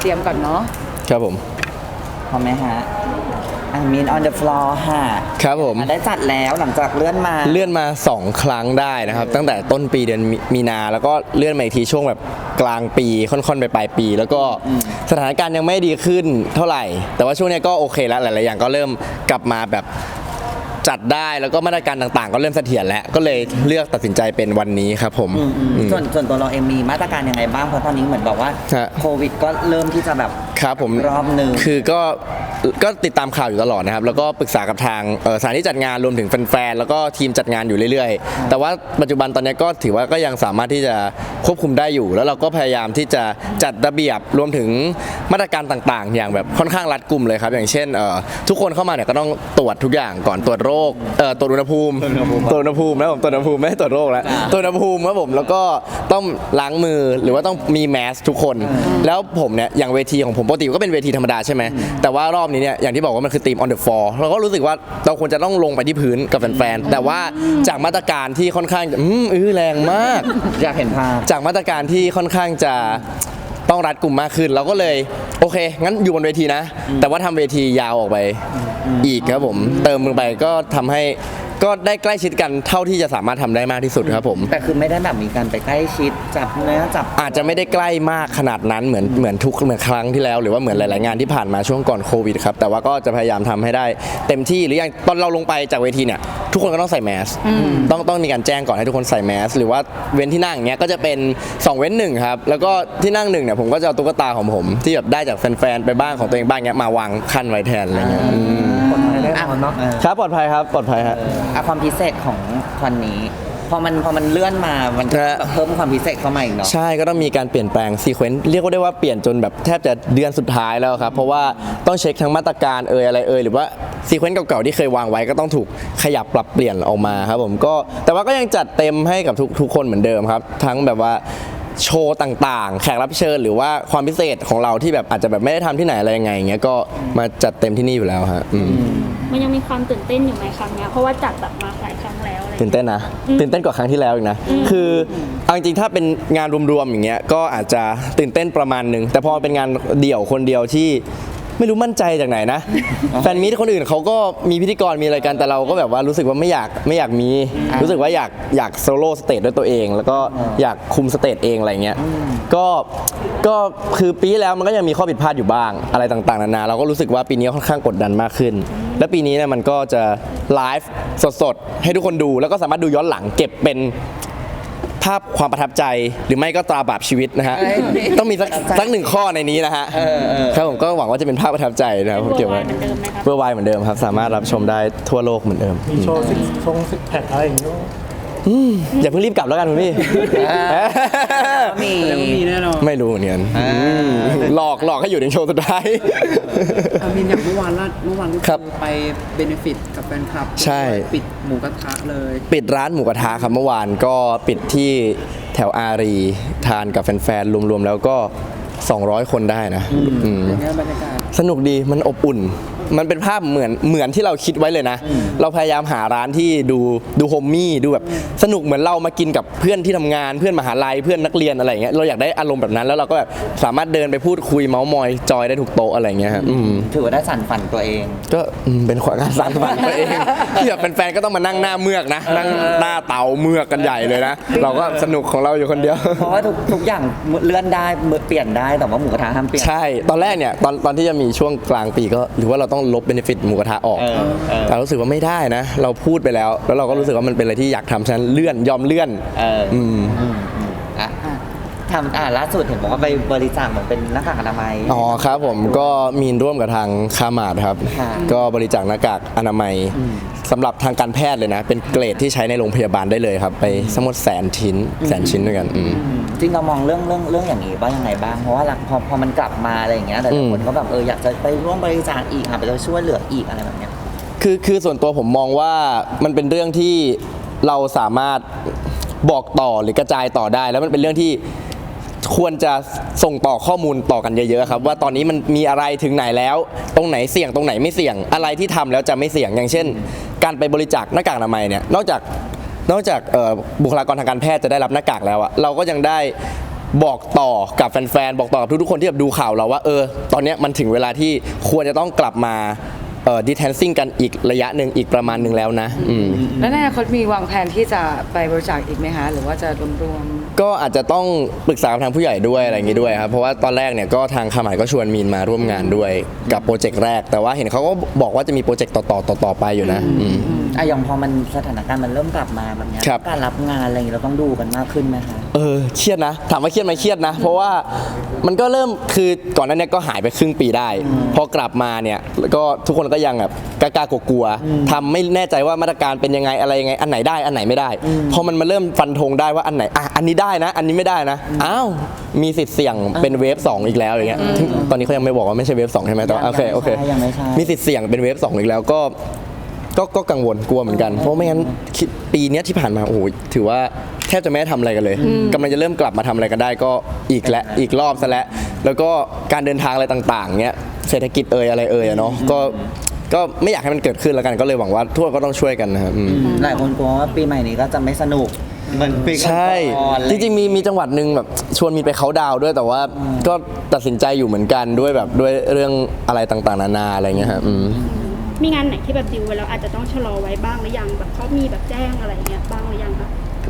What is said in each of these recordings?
เตรียมก่อนเนาะครับผม พร้อมไหมฮะอะมีน on the floor ค่ะครับผมอะได้จัดแล้วหลังจากเลื่อนมาเลื่อนมา 2 ครั้งได้นะครับ ตั้งแต่ต้นปีเดือนมีมีนาแล้วก็เลื่อนมาอีกทีช่วงแบบกลางปีค่อนๆไปปลายปี แล้วก็สถานการณ์ยังไม่ดีขึ้นเท่าไหร่ แต่ว่าช่วงเนี้ยก็โอเคแล้วหลายๆอย่างก็เริ่มกลับมาแบบ จัดได้แล้วก็มาตรการต่างๆ ก็เริ่มเสถียรแล้วก็เลยเลือกตัดสินใจเป็นวันนี้ครับผมอืมอืมอืม ส่วนส่วนตัวเราเองมีมาตรการยังไงบ้าง เพราะตอนนี้เหมือนบอกว่าฮะ โควิดก็เริ่มที่จะแบบครับผมรอบหนึ่ง คือก็ก็ติดตามข่าวอยู่ตลอดนะครับ แล้วก็ปรึกษากับทางเอ่อสถานที่จัดงานรวมถึงแฟนๆแล้วก็ทีมจัดงานอยู่เรื่อย ๆ แต่ว่าปัจจุบันตอนนี้ก็ถือว่าก็ยังสามารถที่จะ ควบคุมได้อยู่ แล้วเราก็พยายามที่จะจัดระเบียบรวมถึงมาตรการต่างๆ อย่างแบบค่อนข้างรัดกุมเลยครับ อย่างเช่นเอ่อทุกคนเข้ามาเนี่ยก็ต้องตรวจทุกอย่างก่อนตรวจโรคเอ่อตรวจอุณหภูมิตรวจอุณหภูมินะผมตรวจอุณหภูมิไม่ให้ตรวจโรคแล้วตรวจอุณหภูมิครับผมแล้วก็ต้องล้างมือหรือว่าต้องมีแมสทุกคน แล้วผมเนี่ยอย่างเวทีของผมปกติก็เป็นเวทีธรรมดาใช่ไหมแต่ว่ารอบนี้เนี่ยอย่างที่บอกว่ามันคือทีม on the floor เราก็รู้สึกว่าเราควรจะต้องลงไปที่พื้นกับแฟนๆแต่ว่าจากมาตรการที่ค่อนข้างจะอืมอื้อแรงมากอยากเห็นภาพจากมาตรการที่ค่อนข้างจะต้องรัดกลุ่มมากขึ้น เราก็เลยโอเค งั้นอยู่บนเวทีนะ แต่ว่าทำเวทียาวออกไปอีกครับผม เติมลงไปก็ทำให้ ก็ได้ใกล้ชิดกันเท่าที่จะสามารถทำได้มากที่สุดครับผม แต่คือไม่ได้แบบมีการไปใกล้ชิดจับเนื้อจับ อาจจะไม่ได้ใกล้มากขนาดนั้นเหมือนเหมือนทุกเหมือนครั้งที่แล้วหรือว่าเหมือนหลาย ๆ งานที่ผ่านมาช่วงก่อนโควิดครับแต่ว่าก็จะพยายามทำให้ได้เต็มที่หรืออย่างตอนเราลงไปจากเวทีเนี่ยทุกคนก็ต้องใส่แมสต้องต้องมีการแจ้งก่อนให้ทุกคนใส่แมสหรือว่าเว้นที่นั่งอย่างเงี้ยก็จะเป็น2เว้นหนึ่งครับแล้วก็ที่นั่งหนึ่งเนี่ยผมก็จะเอาตุ๊กตาของผม ที่แบบได้จากแฟน ๆ ไปบ้างของตัวเองบ้างเงี้ยมาวางขั้นไว้แทนอะไรเงี้ยอืม อะเนาะครับปลอดภัยครับปลอดภัยครับอะความพิเศษของวันนี้พอมันพอมันเลื่อนมามันก็ฮะเพิ่มความพิเศษเข้ามาอีกเนาะใช่ก็ต้องมีการเปลี่ยนแปลงซีเควนต์เรียกว่าได้ว่าเปลี่ยนจนแบบแทบจะเดือนสุดท้ายแล้วครับ เพราะว่าต้องเช็คทั้งมาตรการเอ่ยอะไรเอ่ยหรือว่าซีเควนต์เก่าๆที่เคยวางไว้ก็ต้องถูกขยับปรับเปลี่ยนออกมาครับผมก็แต่ว่าก็ยังจัดเต็มให้กับทุกทุกคนเหมือนเดิมครับ ทั้งแบบว่า โชว์ต่างๆ แขกรับเชิญหรือว่าความพิเศษของเราที่แบบอาจจะแบบไม่ได้ทำที่ไหนอะไรยังไงอย่างเงี้ยก็มาจัดเต็มที่นี่อยู่แล้วฮะอืมมันยังมีความตื่นเต้นอยู่ไหมครั้งเนี้ยเพราะว่าจัดแบบมาหลายครั้งแล้วอะไรอย่างตื่นเงี้ยเต้นนะตื่นเต้นกว่าครั้งที่แล้วอีกนะคือเอาจริงๆถ้าเป็นงานรวมๆอย่างเงี้ยก็อาจจะตื่นเต้นประมาณหนึ่งแต่พอเป็นงานเดี่ยวคนเดียวที่ ไม่รู้มั่นใจจากไหนนะ แฟนมีทคนอื่นเขาก็มีพิธีกรมีอะไรกันแต่เราก็แบบว่ารู้สึกว่าไม่อยากไม่อยากมี รู้สึกว่าอยากอยากโซโล่สเตจด้วยตัวเอง แล้วก็อยากคุมสเตจเองอะไรเงี้ยก็ก็คือปีที่แล้วมันก็ยังมีข้อผิดพลาดอยู่บ้างอะไรต่างๆนานาเราก็รู้สึกว่าปีนี้ค่อนข้างกดดันมากขึ้น และปีนี้เนี่ยมันก็จะไลฟ์สดๆให้ทุกคนดูแล้วก็สามารถดูย้อนหลังเก็บเป็น ภาพความประทับใจหรือไม่ก็ตราบาปชีวิตนะฮะเอ้ยต้องมีสักสักหนึ่งข้อในนี้นะฮะครับผมก็หวังว่าจะเป็นภาพประทับใจนะครับผมเก็เก็บบไว้ไว้เหมือนเดิมไหมครับเวอร์ไวเหมือนเดิมครับ สามารถรับชมได้ทั่วโลกเหมือนเดิม มีโชว์ซิกทรงซิกแพคอะไรอย่างเงี้ย อย่าเพิ่งรีบกลับแล้วกันคุณพี่มีมีแน่นอนไม่รู้เหมือนกันหลอกหลอกให้อยู่ในโชว์สุดท้ายอามินอย่างเมื่อวานละเมื่อวานก็ครับไปเบนฟิตกับแฟนคลับใช่ปิดหมูกระทะเลย ปิดร้านหมูกระทะครับเมื่อวานก็ปิดที่แถวอารีทานกับแฟนๆรวมๆแล้วก็ 200 คนได้นะอืมเป็นไงบรรยากาศสนุกดีมันอบอุ่นมันเป็นภาพเหมือนเหมือนที่เราคิดไว้เลยนะ เราพยายามหาร้านที่ดูดูโฮมมี่ดูแบบสนุกเหมือนเรามากินกับเพื่อนที่ทำงานเพื่อนมหาลัยเพื่อนนักเรียนอะไรอย่างเงี้ยเราอยากได้อารมณ์แบบนั้น แล้วเราก็แบบสามารถเดินไปพูดคุยเมาส์มอยจอยได้ถูกโต๊ะอะไรอย่างเงี้ยครับอืมถือว่าได้สั่นฝันตัวเอง ก็อืมเป็นขวางการสานฝันตัวเองที่แบบแฟนๆก็ต้องมานั่งหน้าเมือกนะนั่งหน้าเตาเมือกกันใหญ่เลยนะ เราก็สนุกของเราอยู่คนเดียว เพราะว่าทุกทุกอย่างเลื่อนได้เปลี่ยนได้แต่ว่าหมูกระทะห้ามเปลี่ยนใช่ตอนแรกเนี่ยตอนตอนที่จะมีช่วงกลางปีก็หรือว่าเราต้องลบเบนฟิตหมูกระทะออก เออเออ แต่รู้สึกว่าไม่ได้นะ เราพูดไปแล้ว แล้วเราก็รู้สึกว่ามันเป็นอะไรที่อยากทำฉะนันเลื่อนยอมเลื่อน เอออืมอะ ทำอ่าล่าสุดเห็นบอกว่าไปบริจาคเหมือนเป็นหน้ากากอนามัย อ๋อครับผมก็มีร่วมกับทางคามาดครับ ค่ะก็บริจาคหน้ากากอนามัยสำหรับทางการแพทย์เลยนะ เป็นเกรดที่ใช้ในโรงพยาบาลได้เลยครับ ไปสมมติแสนชิ้นแสนชิ้นด้วยกันอืมจริงเรามองเรื่องเรื่องเรื่องอย่างนี้ว่ายังไงบ้างเพราะว่าหลังพอพอมันกลับมาอะไรอย่างเงี้ยแต่อืละมคนก็แบบเอออยากจะไปร่วมบริจาคอีกอะไปช่วยเหลืออีกอะไรแบบเนี้ย คือคือส่วนตัวผมมองว่ามันเป็นเรื่องที่เราสามารถบอกต่อหรือกระจายต่อได้ แล้วมันเป็นเรื่องที่ ควรจะส่งต่อข้อมูลต่อกันเยอะๆครับว่าตอนนี้มันมีอะไรถึงไหนแล้ว ตรงไหนเสี่ยงตรงไหนไม่เสี่ยงอะไรที่ทำแล้วจะไม่เสี่ยงอย่างเช่น การไปบริจาคหน้ากากอนามัยเนี่ยนอกจากนอกจากบุคลากรทางการแพทย์จะได้รับหน้ากากแล้วอะเราก็ยังได้บอกต่อกับแฟนๆ บอกต่อกับทุกๆคนที่แบบดูข่าวเราว่าเออ ตอนนี้มันถึงเวลาที่ควรจะต้องกลับมา เอ่อดิแทนซิ่งกันอีกระยะหนึ่งอีกประมาณหนึ่งแล้วนะอืม แล้วในอนาคตมีวางแผนที่จะไปบริจาคอีกไหมคะ หรือว่าจะรวมก็อาจจะต้องปรึกษากับทางผู้ใหญ่ด้วยอะไรอย่างงี้ด้วยครับ เพราะว่าตอนแรกเนี่ยก็ทางคาหมายก็ชวนมีนมาร่วมงานด้วยกับโปรเจกต์แรก แต่ว่าเห็นเขาก็บอกว่าจะมีโปรเจกต์ต่อๆต่อๆไปอยู่นะอืม อะอย่างพอมันสถานการณ์มันเริ่มกลับมาแบบเนี้ยครับ การรับงานอะไรอย่างเงี้ยเราต้องดูกันมากขึ้นไหมคะ เออเครียดนะ ถามว่าเครียดไหมเครียดนะ เพราะว่ามันก็เริ่มคือก่อนหนั้นเนี่ยก็หายไปครึ่งปีได้ พอกลับมาเนี่ยก็ทุกคนก็ยังแบบกล้าๆกลัวๆทำไม่แน่ใจว่ามาตรการเป็นยังไงอะไรยังไง อันไหนได้อันไหนไม่ได้ พอมันมาเริ่มฟันธงได้ว่าอันไหนอะอันนี้ได้นะ อันนี้ไม่ได้นะอ้าวมีสิทธิ์เสี่ยงเป็นเวฟสองอีกแล้วอย่างเงี้ยซึ่งตอนนี้เขายังไม่บอกว่าไม่ใช่เวฟสองใช่ไหมแต่ว่าโอเคโอเคยังไม่ใช่ มีสิทธิ์เสี่ยงเป็นเวฟสองอีกแล้วก็ ก็ก็กังวลกลัวเหมือนกัน เพราะไม่งั้นคิดปีเนี้ยที่ผ่านมาโอ้โหถือว่าแทบจะไม่ได้ทำอะไรกันเลยกำลังจะเริ่มกลับมาทำอะไรกันได้ก็อีกและอีกรอบซะแล้วแล้วก็การเดินทางอะไรต่างๆเนี้ยเศรษฐกิจเอ่ยอะไรเอ่ยอะเนาะก็ก็ไม่อยากให้มันเกิดขึ้นแล้วกันก็เลยหวังว่าทุกคนก็ต้องช่วยกันนะครับอืม หลายคนกลัวว่าปีใหม่นี้ก็จะไม่สนุกเหมันปีก่อนๆใช่ อะไรจริงๆมีมีจังหวัดหนึ่งแบบชวนมีไปเขาน์ดาวน์ด้วยแต่ว่าก็ตัดสินใจอยู่เหมือนกันด้วยแบบด้วยเรื่องอะไรต่างๆ นานาอะไรเงี้ยครับอืม มีงานไหนที่แบบดิวไว้แล้วอาจจะต้องชะลอไว้บ้างหรือยังแบบเขามีแบบแจ้งอะไรเงี้ยบ้างหรือยังคะ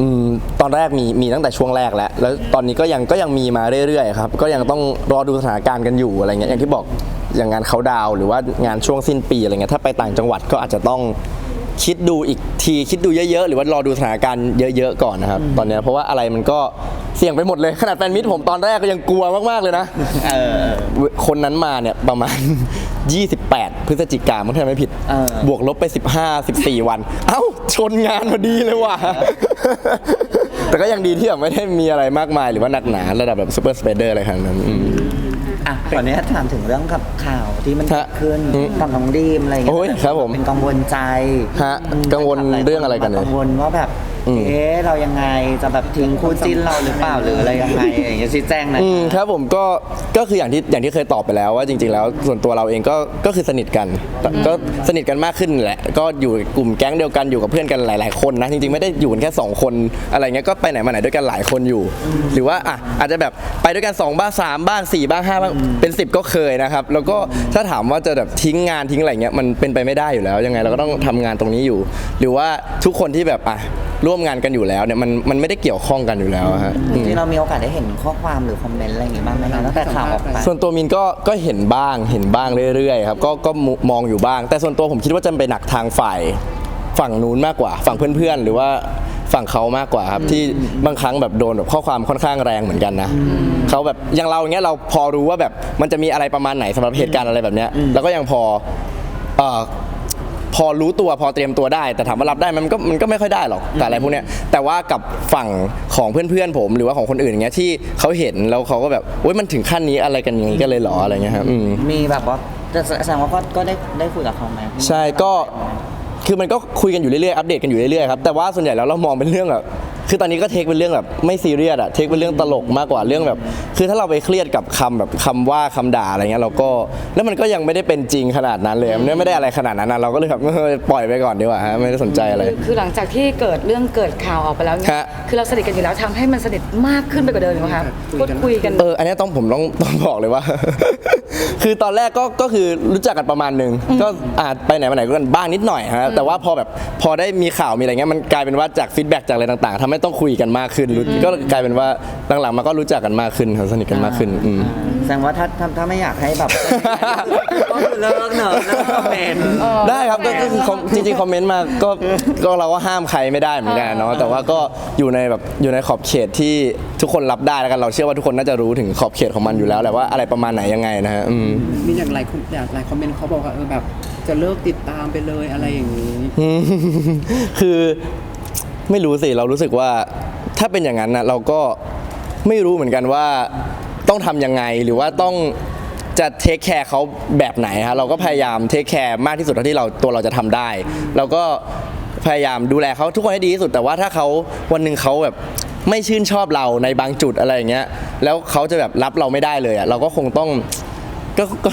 อืมตอนแรกมีมีตั้งแต่ช่วงแรกแล้ว แล้วตอนนี้ก็ยังก็ยังมีมาเรื่อยๆครับ ก็ยังต้องรอดูสถานการณ์กันอยู่อะไรเงี้ยอย่างที่บอกอย่างงานเขาดาวน์หรือว่างานช่วงสิ้นปีอะไรเงี้ยถ้าไปต่างจังหวัดก็อาจจะต้องคิดดูอีกทีคิดดูเยอะๆ หรือว่ารอดูสถานการณ์เยอะๆก่อนนะครับ ตอนเนี้ยเพราะว่าอะไรมันก็เสี่ยงไปหมดเลย ขนาดแฟนมิตรผมตอนแรกก็ยังกลัวมากๆเลยนะเออคนนั้นมาเนี่ยประมาณ 28 พฤศจิกายนมั้งถ้าไม่ผิด เออ บวกลบไป 15 14 วัน เอ้า ชนงานพอดีเลยว่ะ แต่ก็ยังดีที่แบบไม่ได้มีอะไรมากมายหรือว่าหนักหนาระดับแบบซูเปอร์สเปเดอร์อะไรขนาดนั้นอืม อะขออนุญาตถามถึงเรื่องกับข่าวที่มันเกิดขึ้นอืมกับน้องดีมอะไรอย่างเงี้โอ้ยครับผมเป็นกังวลใจฮะกังวลเรื่องอะไรกันเนี่ย กังวลว่าแบบ อืม เอ๊ะเรายังไงจะแบบทิ้งคู่จิ้นเราหรือเปล่าหรืออะไรยังไงอย่างเงี้ยชี้แจงหน่อย อืมครับผมก็ก็คืออย่างที่อย่างที่เคยตอบไปแล้วว่าจริง ๆ แล้วส่วนตัวเราเองก็ก็คือสนิทกันแต่ก็สนิทกันมากขึ้นแหละ ก็อยู่กลุ่มแก๊งเดียวกันอยู่กับเพื่อนกันหลาย ๆ คนนะจริง ๆ ไม่ได้อยู่กันแค่2คนอะไรเงี้ยก็ไปไหนมาไหนด้วยกันหลายคนอยู่ หรือว่าอะอาจจะแบบไปด้วยกัน2บ้าง3บ้าง4บ้าง5บ้างเป็น10ก็เคยนะครับ แล้วก็ถ้าถามว่าจะแบบทิ้งงานทิ้งอะไรเงี้ยมันเป็นไปไม่ได้อยู่แล้วยังไงเราก็ต้องทำงานตรงนี้อยู่ หรือว่าทุกคนที่แบบอะ ร่วมงานกันอยู่แล้วเนี่ยมันมันไม่ได้เกี่ยวข้องกันอยู่แล้วอะฮะอืมที่เรามีโอกาสได้เห็นข้อความหรือคอมเมนต์อะไรอย่างงี้บ้างไหมคะตั้งแต่ข่าวออกไป ส่วนตัวมินก็ก็เห็นบ้างเห็นบ้างเรื่อยๆครับก็ก็มุมองอยู่บ้าง แต่ส่วนตัวผมคิดว่าจะไปหนักทางฝ่ายฝั่งนู้นมากกว่า ฝั่งเพื่อนๆ หรือว่าฝั่งเขามากกว่าครับที่บางครั้งแบบโดนแบบข้อความค่อนข้างแรงเหมือนกันนะเขาแบบอย่างเราอย่างเงี้ยเราพอรู้ว่าแบบมันจะมีอะไรประมาณไหนสำหรับเหตุการณ์อะไรแบบเนี้ยเราก็ยังพอเอ่อ พอรู้ตัวพอเตรียมตัวได้ แต่ถามว่ารับได้ไหมมันก็มันก็ไม่ค่อยได้หรอกแต่อะไรพวกเนี้ยแต่ว่ากับฝั่งของเพื่อนๆผม หรือว่าของคนอื่นอย่างเงี้ยที่เขาเห็นแล้วเขาก็แบบโอ๊ยมันถึงขั้นนี้อะไรกันอย่างนี้กันเลยเหรออะไรเงี้ยครับอืมมีแบบว่าจะแสดงว่าก็ก็ได้ได้คุยกับเขาไหมใช่ก็คือมันก็คุยกันอยู่เรื่อยๆอัปเดตกันอยู่เรื่อยๆครับแต่ว่าส่วนใหญ่แล้วเรามองเป็นเรื่องแบบ คือตอนนี้ก็เทคเป็นเรื่องแบบไม่ซีเรียสอะเทคเป็นเรื่องตลกมากกว่าเรื่องแบบ คือถ้าเราไปเครียดกับคำแบบคำว่าคำด่าอะไรเงี้ยเราก็แล้วมันก็ยังไม่ได้เป็นจริงขนาดนั้นเลยมันไม่ได้อะไรขนาดนั้นนะเราก็เลยแบบเออปล่อยไปก่อนดีกว่าฮะไม่ได้สนใจอะไรๆคือหลังจากที่เกิดเรื่องเกิดข่าวออกไปแล้วเนี่ยฮะ คือเราสนิทกันอยู่แล้วทำให้มันสนิทมากขึ้นไปกว่าเดิมไหมคะพูดคุยกัน เออ อันนี้ต้องผมต้องต้องบอกเลยว่า คือตอนแรกก็ก็คือรู้จักกันประมาณหนึ่งก็อาจไปไหนมาไหนกันบ้างนิดหน่อยฮะแต่ว่าพอแบบพอได้มีข่าวมีอะไรเงี้ยมันกลายเป็นว่าจากฟีดแบ็กจากอะไรต่างๆทำให้ต้องคุยกันมากขึ้นรู้ก็กลายเป็นว่าหลังๆมาก็รู้จักกันมากขึ้นครับสนิทกันมากขึ้นอืม แสดงว่าถ้าถ้าถ้าไม่อยากให้แบบ ก็คือเลิกเนอะเลิกคอมเมนต์ ได้ครับก็ก็คือคอมจริงๆ คอมเมนต์มาก็ก็เราก็ห้ามใครไม่ได้เหมือนกันเนาะแต่ว่าก็อยู่ในแบบอยู่ในขอบเขตที่ทุกคนรับได้แล้วกันเราเชื่อว่าทุกคนน่าจะรู้ถึงขอบเขตของมันอยู่แล้วแหละว่าอะไรประมาณไหนยังไงนะฮะอืม มีอย่างหลายคนอย่างหลายคอมเมนต์เขาบอกว่าเออแบบ จะเลิกติดตามไปเลยอะไรอย่างนี้อืมคือ ไม่รู้สิเรารู้สึกว่าถ้าเป็นอย่างนั้นนะเราก็ไม่รู้เหมือนกันว่าต้องทำยังไงหรือว่าต้องจะเทคแคร์เขาแบบไหนฮะเราก็พยายามเทคแคร์มากที่สุดเท่าที่เราตัวเราจะทำได้ เราก็พยายามดูแลเขาทุกคนให้ดีที่สุด แต่ว่าถ้าเขาวันหนึ่งเขาแบบไม่ชื่นชอบเราในบางจุดอะไรอย่างเงี้ยแล้วเขาจะแบบรับเราไม่ได้เลยอะเราก็คงต้องก็ก็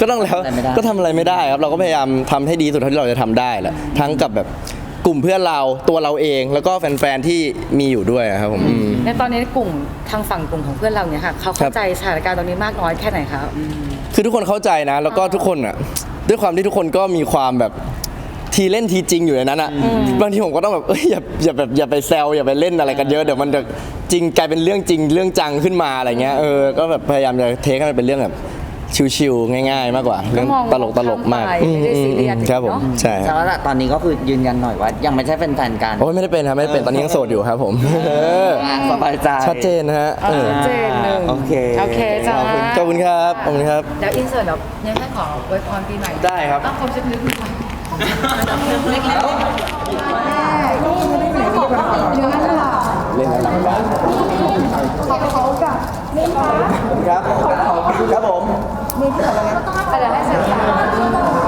ก็ต้องแล้วทำอะไรไม่ได้ ก็ทำอะไรไม่ได้ครับเราก็พยายามทำให้ดีสุดเท่าที่เราจะทำได้แหละทั้งกับแบบ กลุ่มเพื่อนเราตัวเราเอง แล้วก็แฟนๆที่มีอยู่ด้วยครับผมอืม ในตอนนี้กลุ่มทางฝั่งกลุ่มของเพื่อนเราเนี่ยค่ะเขาครัเข้าบใจสถานการณ์ตรงนี้มากน้อยแค่ไหนคะคือทุกคนเข้าใจนะ แล้วก็ทุกคนอะ ด้วยความที่ทุกคนก็มีความแบบทีเล่นทีจริงอยู่ในนั้นอะบางทีผมก็ต้องแบบเอ้ยอย่าอย่าแบบอย่าไปแซวอย่าไปเล่นอะไรกันเยอะเดี๋ยวมันจะจริงกลายเป็นเรื่องจริงเรื่องจังขึ้นมาอะไรเงี้ยเออก็แบบพยายามจะเทคให้มันเป็นเรื่องแบบ ชิวๆง่าย ๆ มากกว่าเรื่องมองตลกตลกๆมากข้ามไปไม่ได้ซีเรียสอืมครับผมเนอะ ใช่แต่ว่าตอนนี้ก็คือยืนยันหน่อยว่า ยังไม่ใช่เป็นแฟนกันโอ้ยไม่ได้เป็นครับไม่ได้เป็นตอนนี้ยังโสดอยู่ครับผมเอออะสบายใจชัดเจนนะฮะเออชัดเจนหนึ่งโอเคโอเคจ้าขอบคุณครับขอบคุณครับ เดี๋ยวอินเสิร์ตเดี๋ยวยังแค่ขออวยพรปีใหม่ได้ครับ ต้องคมชัดลึกหน่อยเล่นอะไรกันครับ ครับผม เดี๋ยวให้เสร็จ